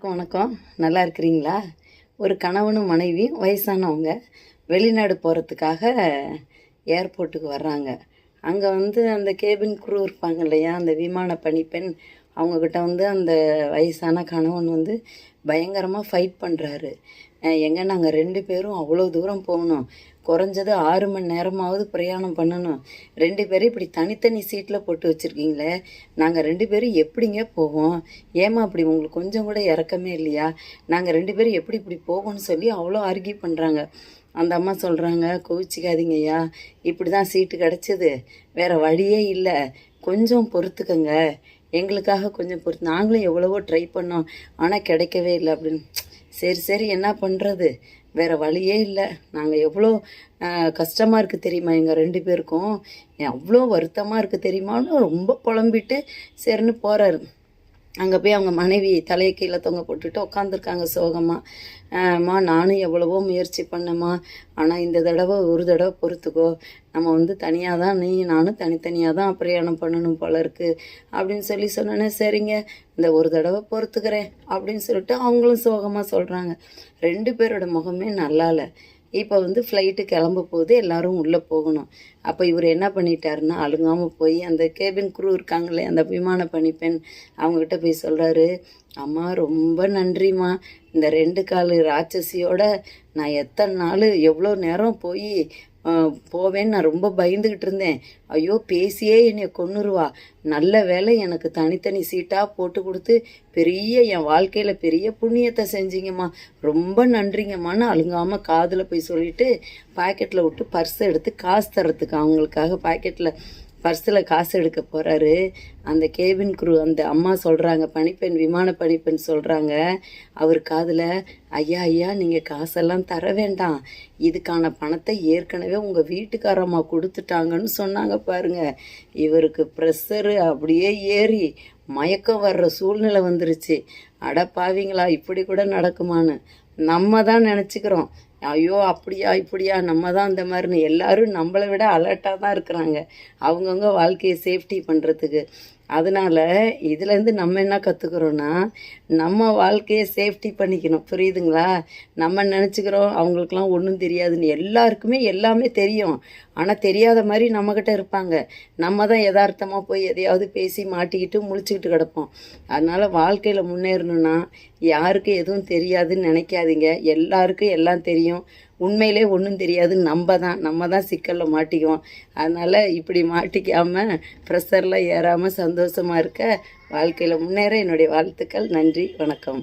வணக்கம் வணக்கம். நல்லா இருக்கிறீங்களா? ஒரு கணவனும் மனைவியும் வயசானவங்க வெளிநாடு போகிறதுக்காக ஏர்போர்ட்டுக்கு வர்றாங்க. அங்கே வந்து அந்த கேபின் குரூ இருப்பாங்க இல்லையா? அந்த விமான பணிப்பெண் அவங்கக்கிட்ட வந்து அந்த வயசான கணவன் வந்து பயங்கரமாக ஃபைட் பண்ணுறாரு எங்க நாங்கள் ரெண்டு பேரும் அவ்வளோ தூரம் போகணும். குறைஞ்சது ஆறு மணி நேரமாவது பிரயாணம் பண்ணணும். ரெண்டு பேரும் இப்படி தனித்தனி சீட்டில் போட்டு வச்சுருக்கீங்களே நாங்கள் ரெண்டு பேரும் எப்படிங்க போவோம்? ஏமா அப்படி உங்களுக்கு கொஞ்சம் கூட இறக்கமே இல்லையா? நாங்கள் ரெண்டு பேரும் எப்படி இப்படி போவோம்னு சொல்லி அவ்வளோ ஆர்கியூ பண்ணுறாங்க அந்த அம்மா சொல்கிறாங்க கோவிச்சிக்காதீங்கய்யா இப்படி தான் சீட்டு கிடச்சிது. வேறு வழியே இல்லை. கொஞ்சம் பொறுத்துக்கங்க. எங்களுக்காக கொஞ்சம் பொறுத்து. நாங்களும் எவ்வளவோ ட்ரை பண்ணோம். ஆனால் கிடைக்கவே இல்லை அப்படின்னு. சரி சரி என்ன பண்ணுறது வேறு வழியே இல்லை. நாங்கள் எவ்வளோ கஷ்டமாக இருக்குது தெரியுமா? எங்கள் ரெண்டு பேருக்கும். அவ்வளோ வருத்தமாக இருக்குது தெரியுமான்னு ரொம்ப புலம்பிட்டு சரின்னு போகிறாரு அங்கே போய் அவங்க மனைவி தலையை கீழே தொங்க போட்டுட்டு உட்காந்துருக்காங்க சோகமாக நானும் எவ்வளவோ முயற்சி பண்ணேம்மா. ஆனால் இந்த தடவை ஒரு தடவை பொறுத்துக்கோ. நம்ம வந்து தனியாக தான் நீ நானும் தனித்தனியாக தான் பிரயாணம் பண்ணணும் போல இருக்குது அப்படின்னு சொல்லி சொன்னோன்னே சரிங்க இந்த ஒரு தடவை பொறுத்துக்கிறேன். அப்படின்னு சொல்லிட்டு அவங்களும் சோகமாக சொல்கிறாங்க ரெண்டு பேரோட முகமே நல்லா இல்லை இப்போ வந்து ஃப்ளைட்டு கிளம்ப போகுது எல்லாரும் உள்ளே போகணும். அப்போ இவர் என்ன பண்ணிட்டாருன்னா அழுங்காமல் போய் அந்த கேபின் குரூ இருக்காங்களே அந்த விமான பணிப்பெண் அவங்கக்கிட்ட போய் சொல்கிறாரு அம்மா ரொம்ப நன்றிம்மா. இந்த ரெண்டு காலு ராட்சசியோட நான் எத்தனை நாள் எவ்வளோ நேரம் போய் போவேன்னு நான் ரொம்ப பயந்துக்கிட்டு இருந்தேன். ஐயோ பேசியே என்னை கொன்னுருவா. நல்ல வேலை எனக்கு தனித்தனி சீட்டாக போட்டு கொடுத்து பெரிய என் வாழ்க்கையில் பெரிய புண்ணியத்தை செஞ்சீங்கம்மா. ரொம்ப நன்றிங்கம்மான்னு அழுங்காமல் காதில் போய் சொல்லிட்டு பாக்கெட்டில் விட்டு பர்ஸ் எடுத்து காசு தரத்துக்கு அவங்களுக்காக பாக்கெட்டில் பர்ஸில் காசு எடுக்க போகிறாரு அந்த கேபின் குரூ அந்த அம்மா சொல்கிறாங்க பணிப்பெண் விமான பணிப்பெண் சொல்கிறாங்க அவர் காதில் ஐயா ஐயா நீங்கள் காசெல்லாம் தர வேண்டாம். இதுக்கான பணத்தை ஏற்கனவே உங்கள் வீட்டுக்காரம்மா கொடுத்துட்டாங்கன்னு சொன்னாங்க பாருங்க. இவருக்கு ப்ரெஷரு அப்படியே ஏறி மயக்கம் வர்ற சூழ்நிலை வந்துருச்சு. அட பாவிங்களா இப்படி கூட நடக்குமான்னு நம்ம தான் நினச்சிக்கிறோம். ஐயோ அப்படியா இப்படியா நம்ம தான் இந்த மாதிரின்னு. எல்லாரும் நம்மளை விட அலர்ட்டாக தான் இருக்கிறாங்க. அவங்கவுங்க வாழ்க்கையை சேஃப்டி பண்ணுறதுக்கு அதனால் இதுலேருந்து நம்ம என்ன கற்றுக்குறோன்னா நம்ம வாழ்க்கையை சேஃப்டி பண்ணிக்கணும். புரியுதுங்களா? நம்ம நினச்சிக்கிறோம் அவங்களுக்குலாம் ஒன்றும் தெரியாதுன்னு எல்லாருக்குமே எல்லாமே தெரியும். ஆனால் தெரியாத மாதிரி நம்மக்கிட்ட இருப்பாங்க. நம்ம தான் யதார்த்தமாக போய் எதையாவது பேசி மாட்டிக்கிட்டு முழிச்சுக்கிட்டு கிடப்போம். அதனால் வாழ்க்கையில் முன்னேறணும்னா யாருக்கு எதுவும் தெரியாதுன்னு நினைக்காதீங்க. எல்லாருக்கும் எல்லாம் தெரியும். உண்மையிலே ஒன்றும் தெரியாது நம்ம தான் நம்ம தான் சிக்கலில் மாட்டிக்குவோம். அதனால் இப்படி மாட்டிக்காமல் ப்ரெஷரில் ஏறாமல் சந்தோஷமாக இருக்க வாழ்க்கையில் முன்னேற என்னுடைய வாழ்த்துக்கள். நன்றி வணக்கம்.